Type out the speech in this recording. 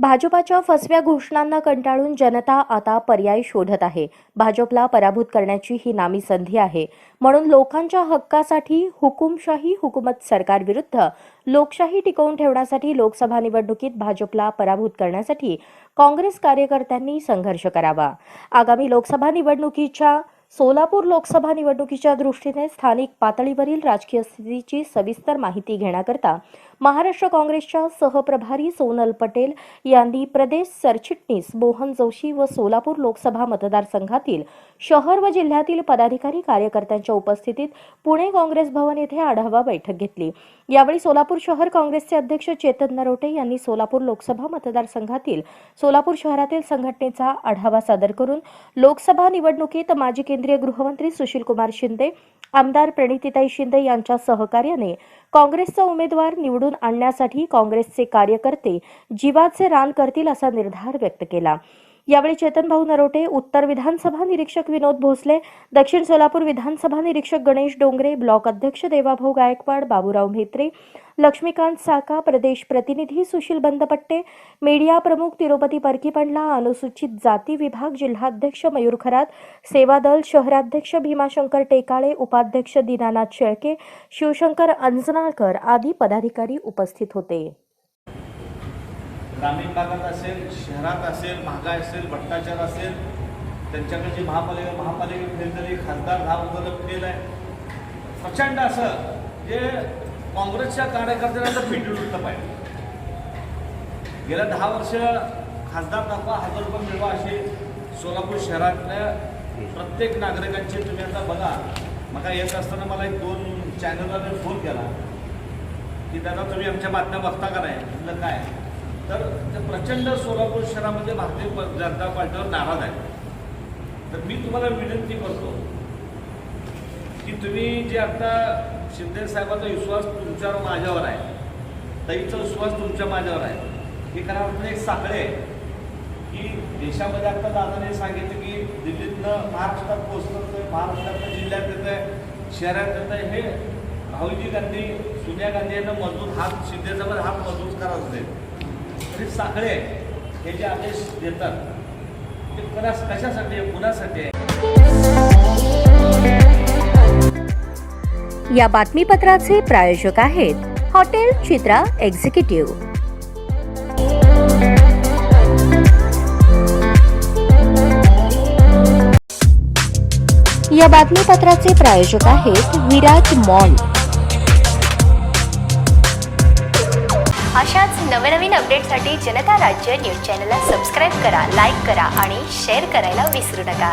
भाजपाच्या फसव्या घोषणांना कंटाळून जनता आता पर्याय शोधत आहे. भाजपला पराभूत करण्याची ही नामी संधी आहे. म्हणून लोकांच्या हक्कासाठी हुकुमशाही हुकूमत सरकारविरुद्ध लोकशाही टिकवून ठेवण्यासाठी लोकसभा निवडणुकीत भाजपला पराभूत करण्यासाठी काँग्रेस कार्यकर्त्यांनी संघर्ष करावा. आगामी लोकसभा निवडणुकीच्या सोलापूर लोकसभा निवडणुकीच्या दृष्टीने स्थानिक पातळीवरील राजकीय स्थितीची सविस्तर माहिती घेण्याकरता महाराष्ट्र काँग्रेसच्या सहप्रभारी सोनल पटेल यांनी प्रदेश सरचिटणीस मोहन जोशी व सोलापूर लोकसभा मतदारसंघातील शहर व जिल्ह्यातील पदाधिकारी कार्यकर्त्यांच्या उपस्थितीत पुणे काँग्रेस भवन येथे आढावा बैठक घेतली. यावेळी सोलापूर शहर काँग्रेसचे अध्यक्ष चेतन नरोटे यांनी सोलापूर लोकसभा मतदारसंघातील सोलापूर शहरातील संघटनेचा आढावा सादर करून लोकसभा निवडणुकीत माजी केंद्रीय गृहमंत्री सुशीलकुमार शिंदे आमदार प्रणितीताई शिंदे यांच्या सहकार्याने काँग्रेसचा उमेदवार निवडून आणण्यासाठी काँग्रेसचे कार्यकर्ते जीवाचे रान करतील असा निर्धार व्यक्त केला. यावेळी चेतनभाऊ नरोटे उत्तर विधानसभा निरीक्षक विनोद भोसले दक्षिण सोलापूर विधानसभा निरीक्षक गणेश डोंगरे ब्लॉक अध्यक्ष देवाभाऊ गायकवाड बाबूराव म्हेत्रे लक्ष्मीकांत साका प्रदेश प्रतिनिधी सुशील बंदपट्टे मीडिया प्रमुख तिरुपती परकीपंडला अनुसूचित जाती विभाग जिल्हाध्यक्ष मयूर खरात सेवादल शहराध्यक्ष भीमाशंकर टेकाळे उपाध्यक्ष दीनानाथ शेळके शिवशंकर अंजनाळकर आदी पदाधिकारी उपस्थित होते. ग्रामीण भागात असेल शहरात असेल महागाई असेल भ्रष्टाचार असेल त्यांच्याकडे महापालिका महापालिकेत तरी खासदार हा उपलब्ध केला आहे प्रचंड असं जे काँग्रेसच्या कार्यकर्त्यांना फिटून उठलं पाहिजे. गेल्या दहा वर्ष खासदार दाखवा हजार रुपये मिळवा अशी सोलापूर शहरातल्या प्रत्येक नागरिकांची तुम्ही आता बघा. मला येत असताना मला एक दोन चॅनलला फोन केला की दादा तुम्ही आमच्या बातम्या बघता का नाही? म्हटलं काय? तर ते प्रचंड सोलापूर शहरामध्ये भारतीय जनता पार्टीवर नाराज आहे तर मी तुम्हाला विनंती करतो की तुम्ही जे आता शिंदे साहेबांचा विश्वास तुमच्यावर माझ्यावर आहे ताईचा विश्वास तुमच्या माझ्यावर आहे हे खरं अर्थाने एक साखळे की देशामध्ये आता दादाने सांगितलं की दिल्लीतनं महाराष्ट्रात पोहोचतं महाराष्ट्रातनं जिल्ह्यात येतं आहे शहरात येतं आहे हे राहुलजी गांधी सोनिया गांधी यांना मजबूत हात शिंदेचा हात मजबूत करायचं दे साखळे हे जे आदेश देतात ते करा कशासाठी आहे? कुणासाठी आहे? या बातमीपत्राचे प्रायोजक आहेत हॉटेल चित्रा एक्झिक्युटिव्ह. या बातमीपत्राचे प्रायोजक आहेत विराज मॉल. अशाच नवनवीन अपडेटसाठी जनता राज्य न्यूज चॅनलला सबस्क्राईब करा लाईक करा आणि शेअर करायला विसरू नका.